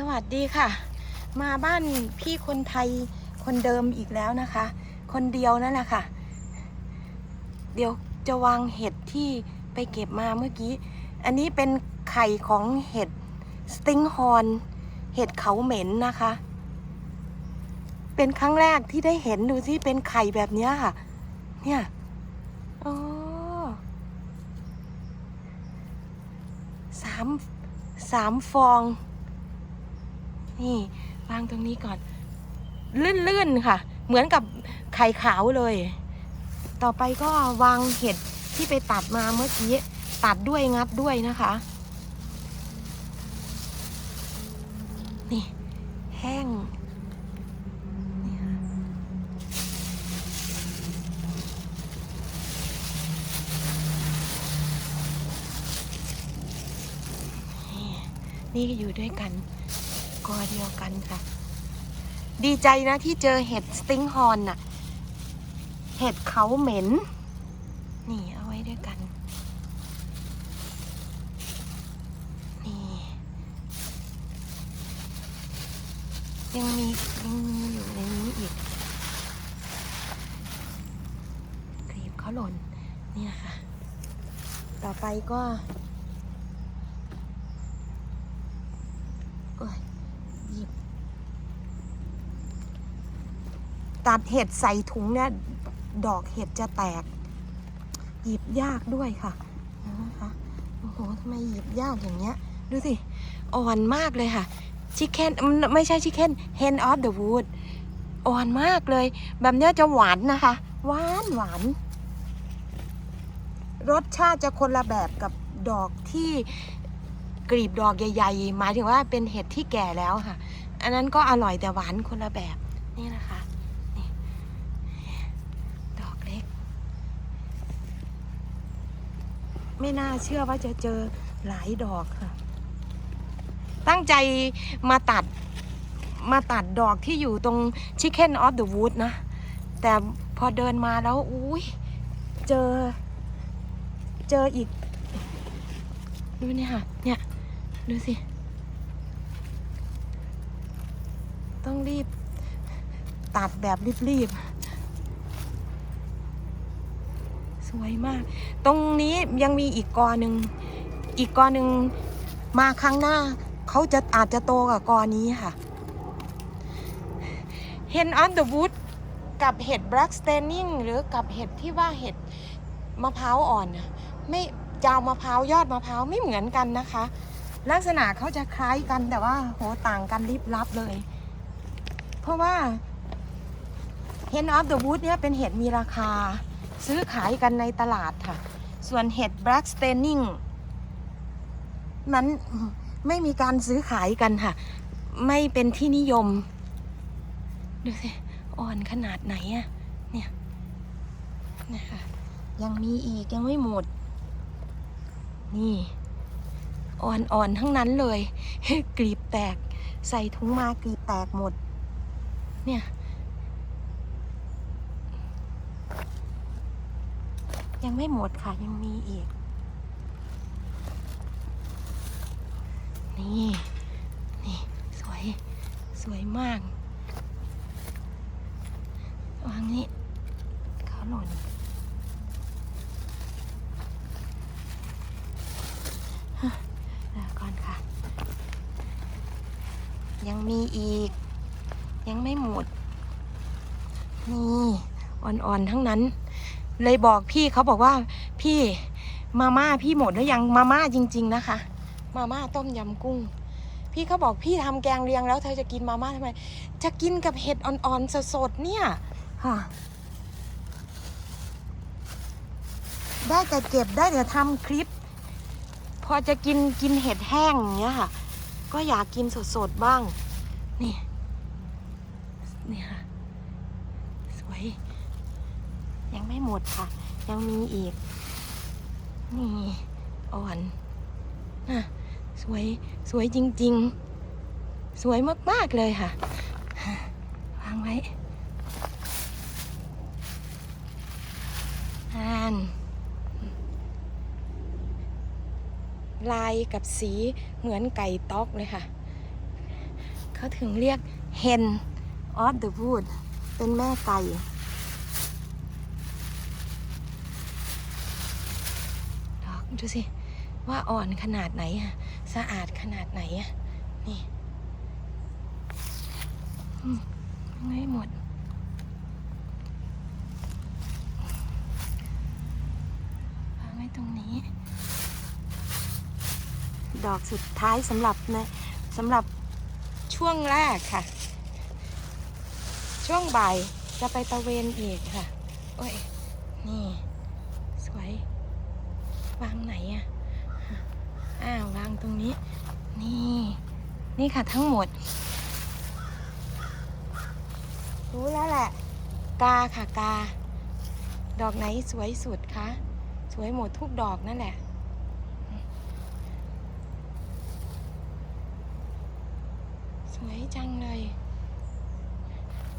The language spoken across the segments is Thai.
สวัสดีค่ะ มาบ้านพี่คนไทยคนเดิมอีกแล้วนะคะ คนเดียวนั่นแหละค่ะ เดี๋ยวจะวางเห็ดที่ไปเก็บมาเมื่อกี้ อันนี้เป็นไข่ของเห็ดสติงฮอนเห็ดเขาเหม็นนะคะ เป็นครั้งแรกที่ได้เห็นดูสิเป็นไข่แบบนี้ค่ะ เนี่ยโอ้สามสามฟอง นี่วางตรงนี้ก่อนลื่นๆค่ะ เหมือนกับไข่ขาวเลย ต่อไปก็วางเห็ดที่ไปตัดมาเมื่อกี้ตัดด้วยงัดด้วยนะคะ นี่ แห้งนี่ก็อยู่ด้วยกัน กอเดียวกันค่ะ ดีใจนะที่เจอเห็ดสติงฮอนน่ะ เห็ดเขาเหม็น นี่เอาไว้ด้วยกัน นี่ ยังมียังมีอยู่ในนี้อีกกรีบเขาหล่น เนี่ยค่ะ ต่อไปก็โอ้ยหยิบ ตัดเห็ดใส่ถุงเนี่ยดอกเห็ดจะแตก หยิบยากด้วยค่ะนะคะโอ้โหทำไมหยิบยากอย่างเงี้ย ดูสิ อ่อนมากเลยค่ะชิคเก้นไม่ใช่ชิคเก้น hen of the wood อ่อนมากเลย แบบเนี้ยจะหวานนะคะ หวานหวาน รสชาติจะคนละแบบกับดอกที่กลีบดอกใหญ่ๆ หมายถึงว่าเป็นเห็ดที่แก่แล้วค่ะ อันนั้นก็อร่อยแต่หวานคนละแบบนี่นะคะนี่ดอกเล็ก ไม่น่าเชื่อว่าจะเจอหลายดอกค่ะ ตั้งใจมาตัดมาตัดดอกที่อยู่ตรง Chicken of the Wood นะ แต่พอเดินมาแล้วอุ้ยเจอ เจออีก ดูเนี่ยค่ะ เนี่ย ดูสิ ต้องรีบ ตัดแบบรีบๆ ส วยมาก ตรงนี้ยังมีอีกกอหนึ่งอีกกอหนึ่งมาครั้งหน้า เขาจะอาจจะโตกว่ากอนี้ค่ะ Hen on the wood กับเห็ด black staining หรือกับเห็ดที่ว่าเห็ดมะพร้าวอ่อนนะไม่จาวมะพร้าวยอดมะพร้าวไม่เหมือนกันนะคะ ลักษณะเขาจะคล้ายกันแต่ว่าโหต่างกันลิบลับเลย เพราะว่า Hen of the wood เนี่ยเป็นเห็ดมีราคา ซื้อขายกันในตลาดค่ะ ส่วนเห็ด black staining นั้นไม่มีการซื้อขายกันค่ะ ไม่เป็นที่นิยม ดูสิ อ่อนขนาดไหนอะเนี่ยนี่ยค่ะยังมีอีก ยังไม่หมด นี่ อ่อนๆทั้งนั้นเลย กรีบแตก ใส่ถุงมากรีบแตกหมด เนี่ย ยังไม่หมดค่ะยังมีอีก นี่ นี่ สวย สวยมาก วางนี้เขาหล่นฮะก่อนค่ะ ยังมีอีก ยังไม่หมด นี่ อ่อนๆทั้งนั้น เลยบอกพี่เขาบอกว่าพี่มาม่าพี่หมดหรือยังมาม่าจริง ๆ นะคะ มาม่าต้มยำกุ้ง พี่เขาบอกพี่ทำแกงเลียงแล้วเธอจะกินมาม่าทำไม จะกินกับเห็ดอ่อนๆสดๆเนี่ยค่ะได้แต่เก็บได้แต่ทำคลิป พอจะกินกินเห็ดแห้งอย่างเงี้ยค่ะ ก็อยากกินสดๆบ้าง นี่ นี่ค่ะ สวย ยัง ไม่หมดค่ะ ยังมีอีก นี่อ่อนน่ะสวยสวยจริง ๆ สวยมาก ๆ เลยค่ะ วางไว้อ่านลายกับสีเหมือนไก่ต๊อกเลยค่ะ เขาถึงเรียก hen of the wood เป็นแม่ไก่ ดูสิ ว่าอ่อนขนาดไหนอะสะอาดขนาดไหนอะนี่ไม่หมด วางไว้ตรงนี้ ดอกสุดท้ายสำหรับในสำหรับช่วงแรกค่ะ ช่วงบ่ายจะไปตะเวนอีกค่ะ โอ้ย นี่ สวย วางไหนอะอ่าวางตรงนี้ นี่ นี่ค่ะทั้งหมด รู้แล้วแหละ กาค่ะกา ดอกไหนสวยสุดคะ สวยหมดทุกดอกนั่นแหละสวยจังเลย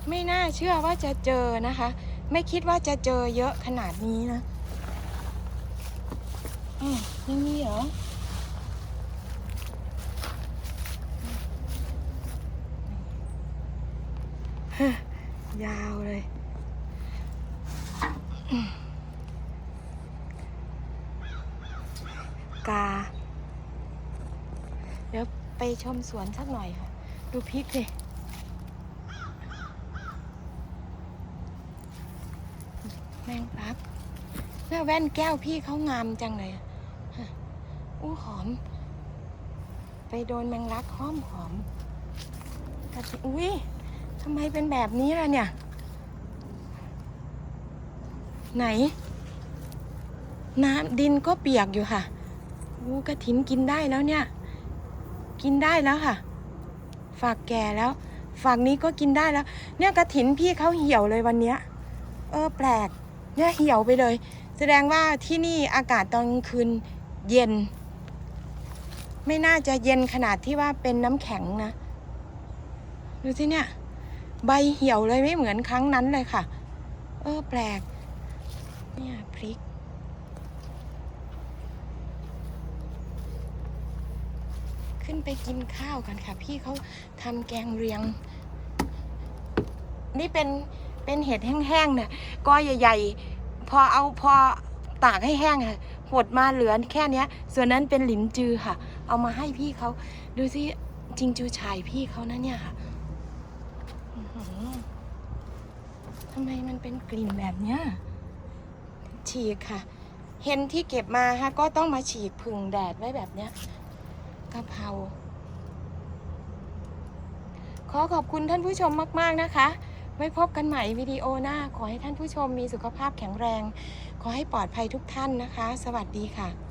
ไม่น่าเชื่อว่าจะเจอนะคะ ไม่คิดว่าจะเจอเยอะขนาดนี้นะ อ้าวยังมีเหรอยาวเลยกา เดี๋ยวไปชมสวนสักหน่อยค่ะ ดูพริกสิแมงลักหน้าแว่นแก้วพี่เขางามจังเลยอะ อู้หอม ไปโดนแมงลักห้อมหอมกระทิอุ้ยทำไมเป็นแบบนี้ล่ะเนี่ย ไหน น้ำดินก็เปียกอยู่ค่ะอู้กระถินกินได้แล้วเนี่ย กินได้แล้วค่ะ ฝากแก่แล้ว ฝากนี้ก็กินได้แล้ว เนี่ยกระถินพี่เขาเหี่ยวเลยวันเนี้ย เออแปลก เนี่ยเหี่ยวไปเลย แสดงว่าที่นี่อากาศตอนคืนเย็น ไม่น่าจะเย็นขนาดที่ว่าเป็นน้ำแข็งนะดูสิเนี่ย ใบเหี่ยวเลยไม่เหมือนครั้งนั้นเลยค่ะ เออแปลก เนี่ยพริก ขึ้นไปกินข้าวกันค่ะ พี่เขาทำแกงเรียง นี่เป็นเป็นเห็ดแห้งๆเนี่ยกอใหญ่ ๆ พอเอาพอตากให้แห้งค่ะหดมาเหลือแค่นี้ส่วนนั้นเป็นหลินจือค่ะ เอามาให้พี่เขาดูสิจริงจูชายพี่เขานะเนี่ยค่ะทำไมมันเป็นกลิ่นแบบเนี้ยฉีกค่ะ เห็นที่เก็บมาค่ะก็ต้องมาฉีกผึ่งแดดไว้แบบเนี้ยกะเพราขอขอบคุณท่านผู้ชมมาก ๆ นะคะ ไว้พบกันใหม่วิดีโอหน้า ขอให้ท่านผู้ชมมีสุขภาพแข็งแรง ขอให้ปลอดภัยทุกท่านนะคะ สวัสดีค่ะ